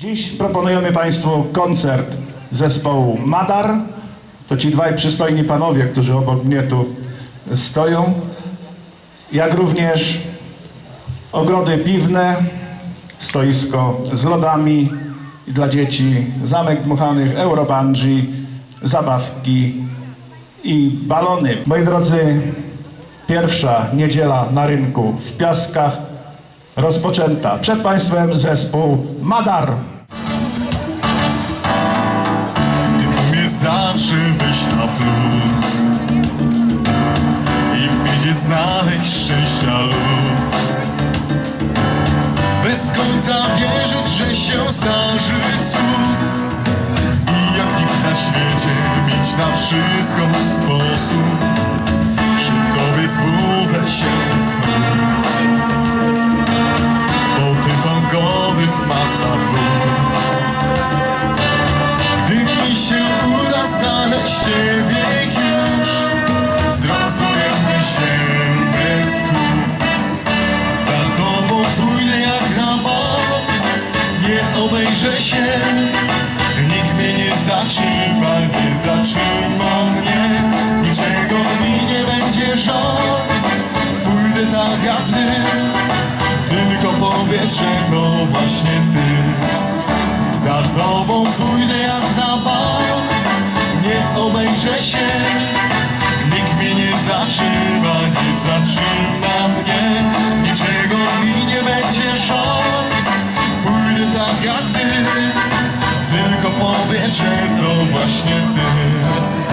Dziś proponujemy Państwu koncert zespołu Madar. To ci dwaj przystojni panowie, którzy obok mnie tu stoją. Jak również ogrody piwne, stoisko z lodami dla dzieci, zamek dmuchanych, eurobungee, zabawki i balony. Moi drodzy, pierwsza niedziela na rynku w Piaskach rozpoczęta. Przed Państwem zespół Madar. umie zawsze wyjść na plus i w biedzie znaleźć szczęścia lub bez końca wierzyć, że się zdarzy cud i jak nikt na świecie mieć na wszystko Pójdę tak jak Ty. Tylko powietrze to właśnie Ty. Za tobą pójdę jak na bal. Nie obejrzę się. Nikt mnie nie zatrzyma Nie zatrzyma mnie. Niczego mi nie będzie żal Pójdę tak jak ty. Tylko powietrze to właśnie ty